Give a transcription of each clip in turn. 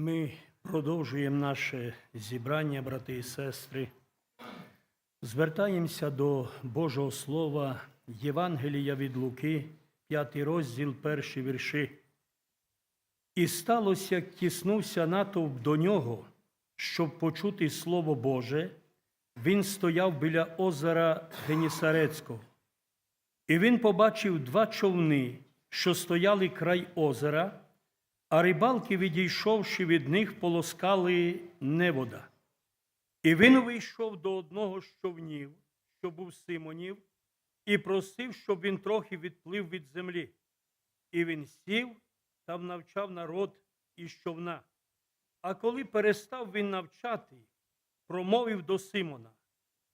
Ми продовжуємо наше зібрання, брати і сестри. Звертаємося до Божого Слова, Євангелія від Луки, п'ятий розділ, перші вірші. І сталося, як тіснувся натовп до нього, щоб почути Слово Боже, він стояв біля озера Генісарецького. І він побачив два човни, що стояли край озера, а рибалки, відійшовши від них, полоскали невода. І він увійшов до одного з човнів, що був Симонів, і просив, щоб він трохи відплив від землі. І він сів там навчав народ із човна. А коли перестав він навчати, промовив до Симона: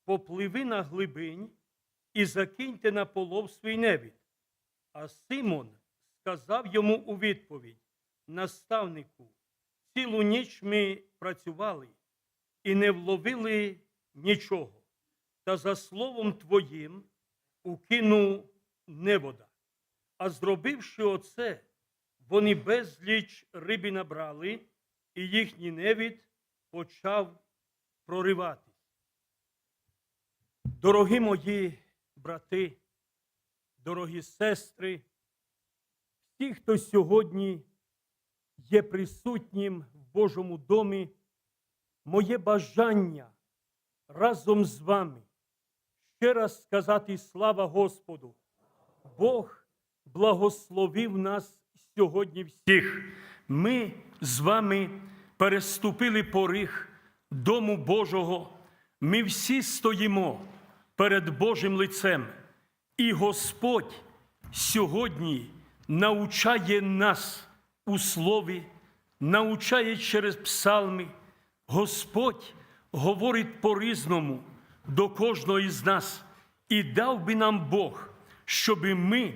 Попливи на глибинь і закиньте на полов свій невід. А Симон сказав йому у відповідь: Наставнику, цілу ніч ми працювали і не вловили нічого. Та за словом твоїм укину невода. А зробивши оце, вони безліч риби набрали, і їхній невід почав прориватись. Дорогі мої брати, дорогі сестри, всі, хто сьогодні є присутнім в Божому домі, моє бажання разом з вами ще раз сказати слава Господу. Бог благословив нас сьогодні всіх. Ми з вами переступили поріг Дому Божого. Ми всі стоїмо перед Божим лицем. І Господь сьогодні навчає нас у слові, навчає через псалми. Господь говорить по-різному до кожного із нас і дав би нам Бог, щоб ми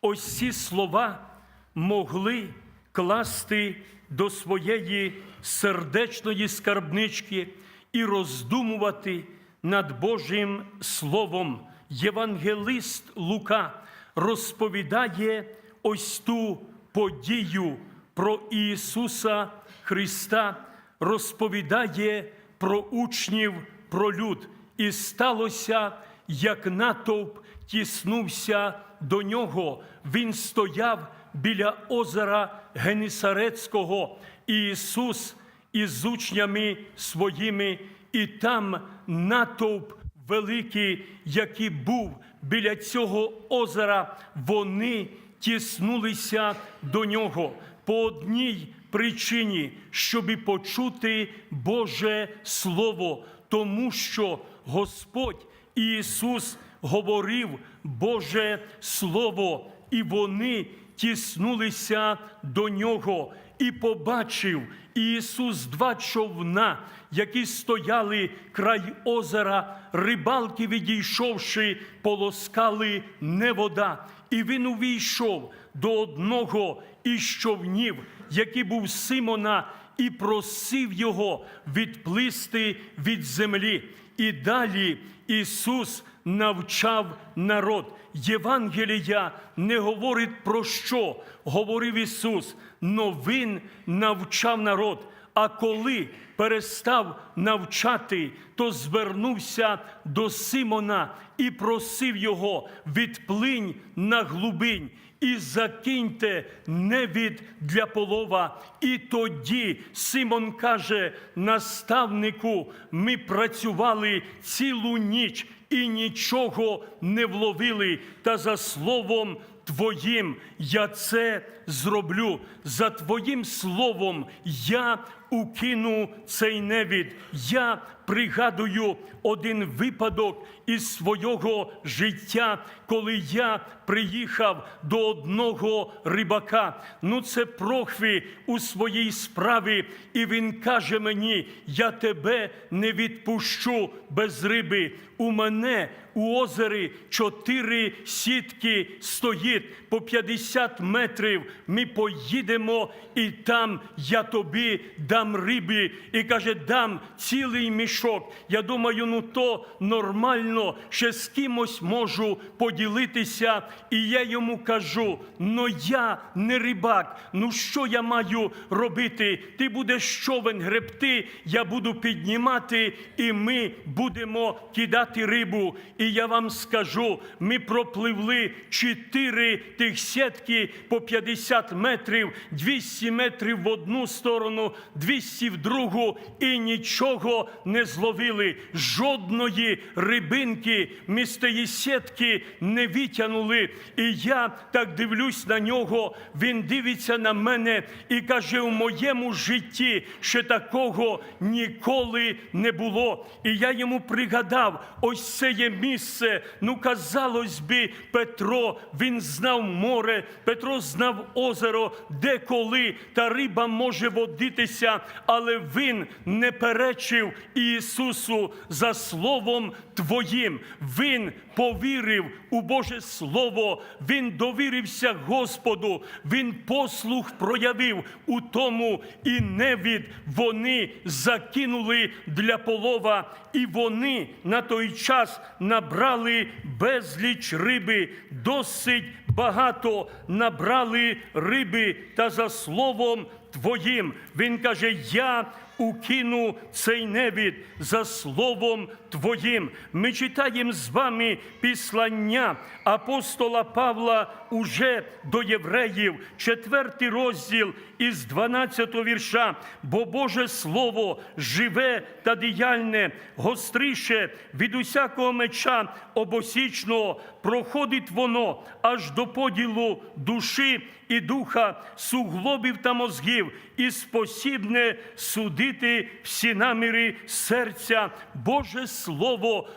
ось ці слова могли класти до своєї сердечної скарбнички і роздумувати над Божим Словом. Євангелист Лука розповідає ось ту подію про Ісуса Христа, розповідає про учнів, про люд. І сталося, як натовп тіснувся до нього. Він стояв біля озера Генісарецького. Ісус із учнями своїми, і там натовп великий, який був біля цього озера, вони тіснулися до нього по одній причині, щоб почути Боже Слово, тому що Господь Ісус говорив Боже Слово, і вони тіснулися до нього. І побачив Ісус два човна, які стояли край озера, рибалки, відійшовши, полоскали не вода. І він увійшов до одного із човнів, який був Симона, і просив його відплисти від землі. І далі Ісус навчав народ. Євангелія не говорить про що говорив Ісус, но Він навчав народ. А коли перестав навчати, то звернувся до Симона і просив його відплинь на глубинь і закиньте невід для полова. І тоді Симон каже наставнику: ми працювали цілу ніч і нічого не вловили. Та за словом Твоїм я це зроблю. За Твоїм словом я укину цей невід. Я пригадую один випадок із свого життя, коли я приїхав до одного рибака. Ну, це прохві у своїй справі, і він каже мені: я тебе не відпущу без риби. У мене у озері чотири сітки стоїть по 50 метрів. Ми поїдемо, і там я тобі дам дам риби і каже, дам цілий мішок. Я думаю, ну то нормально, ще з кимось можу поділитися. І я йому кажу: ну я не рибак, ну що я маю робити? Ти будеш човен гребти, я буду піднімати, і ми будемо кидати рибу. І я вам скажу: ми пропливли чотири тих сітки по 50 метрів, 200 метрів в одну сторону, 200 в другу, і нічого не зловили. Жодної рибинки ми сітки не витягнули. І я так дивлюсь на нього. Він дивиться на мене і каже: у моєму житті ще такого ніколи не було. І я йому пригадав, ось це є місце. Ну, казалось би, Петро, він знав море, Петро знав озеро, де коли та риба може водитися, але він не перечив Ісусу за словом Твоїм. Він повірив у Боже Слово, він довірився Господу, він послух проявив у тому, і невід вони закинули для полова, і вони на той час набрали безліч риби, досить багато набрали риби та за словом Твоїм. Він каже: Я укину цей невід за словом Твоїм. Ми читаємо з вами післання апостола Павла уже до євреїв, четвертий розділ із 12 вірша. Бо Боже Слово живе та діяльне, гостріше від усякого меча обосічного, проходить воно аж до поділу душі і духа, суглобів та мозгів, і спосібне судити всі наміри серця. Боже Слово,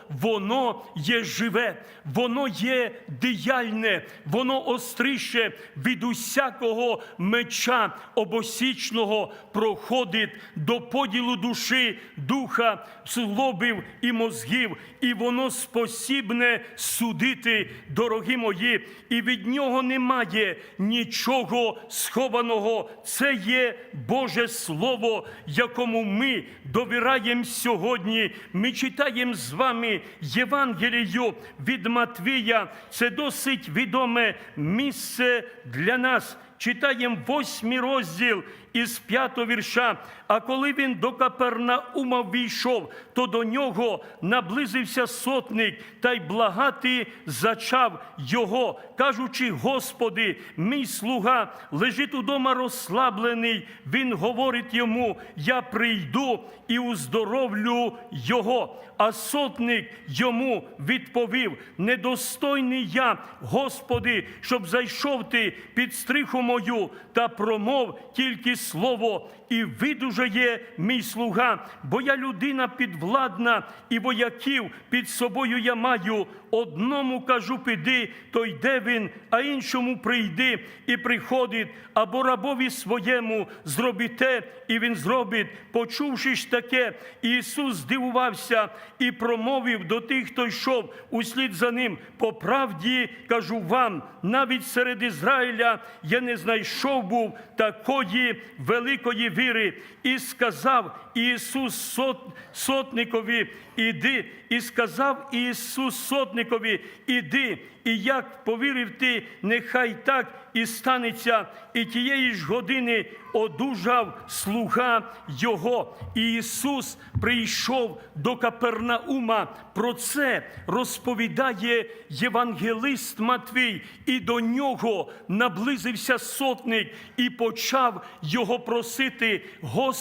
воно є живе, воно є діяльне, воно остріше від усякого меча обосічного проходить до поділу душі, духа, суглобів і мозгів, і воно спосібне судити, дорогі мої, і від нього немає нічого схованого. Це є Боже Слово, якому ми довіраємо сьогодні. Ми читаємо з вами Євангелію від Матвія. Це досить відоме місце для нас. Читаємо восьмий розділ із п'ятого вірша. А коли він до Капернаума війшов, то до нього наблизився сотник та й благати зачав його, кажучи: Господи, мій слуга лежить удома розслаблений. Він говорить йому: Я прийду і уздоровлю його. А сотник йому відповів: Недостойний я, Господи, щоб зайшов ти під стриху мою та промов тільки слово, і видужає мій слуга, бо я людина підвладна, і вояків під собою я маю. Одному кажу, піди, то йде він, а іншому прийди і приходить, або рабові своєму зроби те, і він зробить. Почувши ж таке, Ісус здивувався і промовив до тих, хто йшов услід за ним. По правді кажу вам, навіть серед Ізраїля я не знайшов був такої великої віри. І сказав Ісус сот, сотникові, іди, і сказав Ісус сотникові, іди, і як повірив ти, нехай так і станеться. І тієї ж години одужав слуга Його. І Ісус прийшов до Капернаума. Про це розповідає євангелист Матвій, і до нього наблизився сотник і почав його просити: Господи,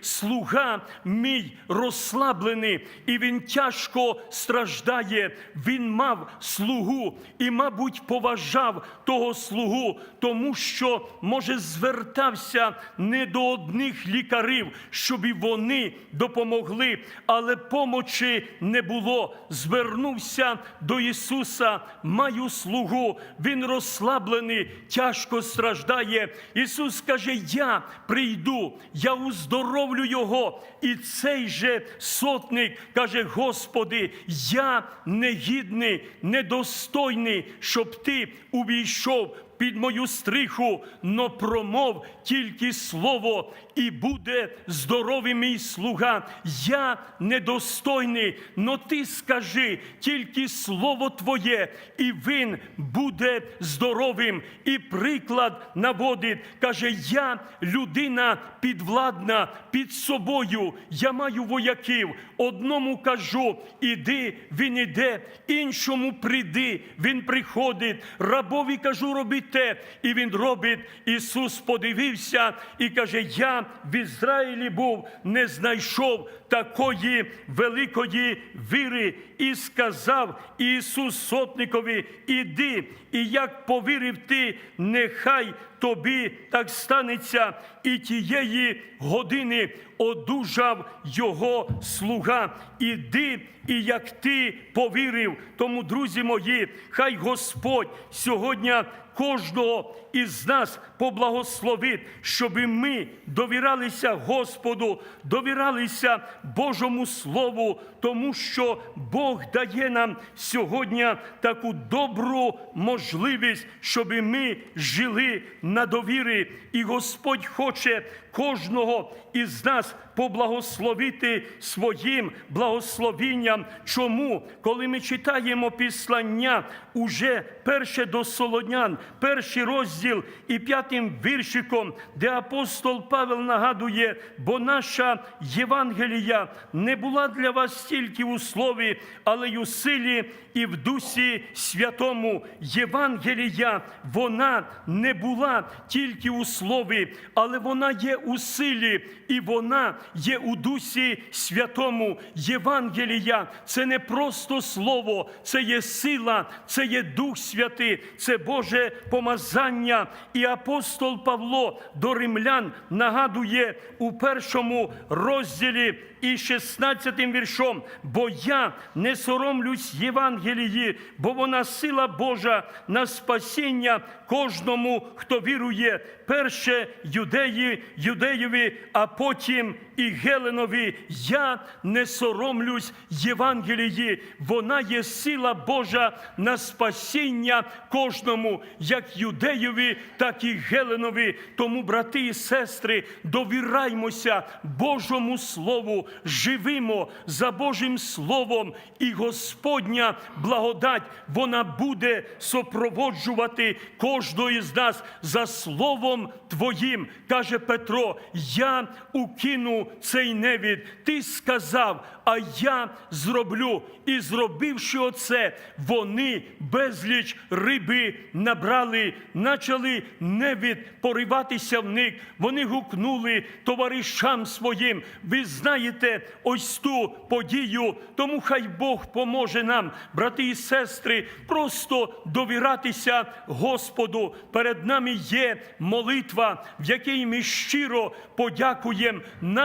слуга мій розслаблений, і він тяжко страждає. Він мав слугу і, мабуть, поважав того слугу, тому що, може, звертався не до одних лікарів, щоб і вони допомогли, але помочі не було. Звернувся до Ісуса, маю слугу, він розслаблений, тяжко страждає. Ісус каже: Я прийду, я уздоровлю його. І цей же сотник каже: Господи, я негідний, недостойний, щоб ти увійшов під мою стриху, но промов тільки слово, і буде здоровий мій слуга. Я недостойний, но ти скажи тільки слово Твоє, і він буде здоровим. І приклад наводить, каже: Я людина підвладна під собою, я маю вояків. Одному кажу, іди, він іде, іншому прийди, він приходить. Рабові кажу, роби те, і він робить. Ісус подивився і каже: Я в Ізраїлі був, не знайшов такої великої віри. І сказав Ісус сотникові: Іди, і як повірив ти, нехай тобі так станеться, і тієї години одужав його слуга. Іди, і як ти повірив. Тому, друзі мої, хай Господь сьогодні кожного із нас поблагословить, щоб ми довіралися Господу, довіралися Божому Слову, тому що Бог дає нам сьогодні таку добру можливість, щоб ми жили на довірі. І Господь хоче кожного із нас поблагословити своїм благословінням. Чому? Коли ми читаємо післання, уже перше до Солонян, перший розділ і п'ятим віршиком, де апостол Павел нагадує, бо наша Євангелія не була для вас тільки у слові, але й у силі і в Дусі Святому. Євангелія, вона не була тільки у слові, але вона є у силі, і вона є у Дусі Святому. Євангелія це не просто слово, це є сила, це є Дух Святий, це Боже помазання. І апостол Павло до римлян нагадує у першому розділі і 16 віршом, бо я не соромлюсь Євангелії, бо вона сила Божа на спасіння кожному, хто вірує, перше юдеї, юдеєві, а потім і Геленові. Я не соромлюсь Євангелії, вона є сила Божа на спасіння кожному, як юдеєві, так і Геленові. Тому, брати і сестри, довіраймося Божому Слову, живимо за Божим Словом, і Господня благодать вона буде супроводжувати кожного із нас за Словом Твоїм, каже Петро. Я укину цей невід. Ти сказав, а я зроблю. І зробивши оце, вони безліч риби набрали, почали невід пориватися в них. Вони гукнули товаришам своїм. Ви знаєте ось ту подію, тому хай Бог поможе нам, брати і сестри, просто довіратися Господу. Перед нами є молитва, в якій ми щиро подякуємо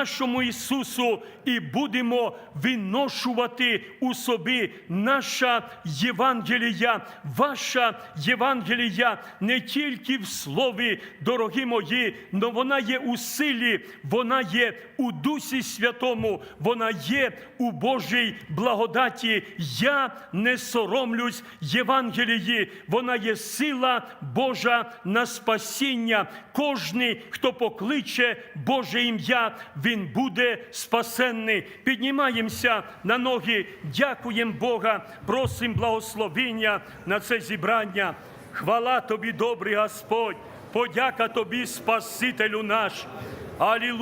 нашому Ісусу і будемо виношувати у собі наша Євангелія, ваша Євангелія не тільки в слові, дорогі мої, але вона є у силі, вона є у Дусі Святому, вона є у Божій благодаті. Я не соромлюсь Євангелії, вона є сила Божа на спасіння. Кожний, хто покличе Боже ім'я, він буде спасенний. Піднімаємося на ноги, дякуємо Бога, просимо благословіння на це зібрання. Хвала тобі, добрий Господь, подяка тобі, Спасителю наш. Алілуя.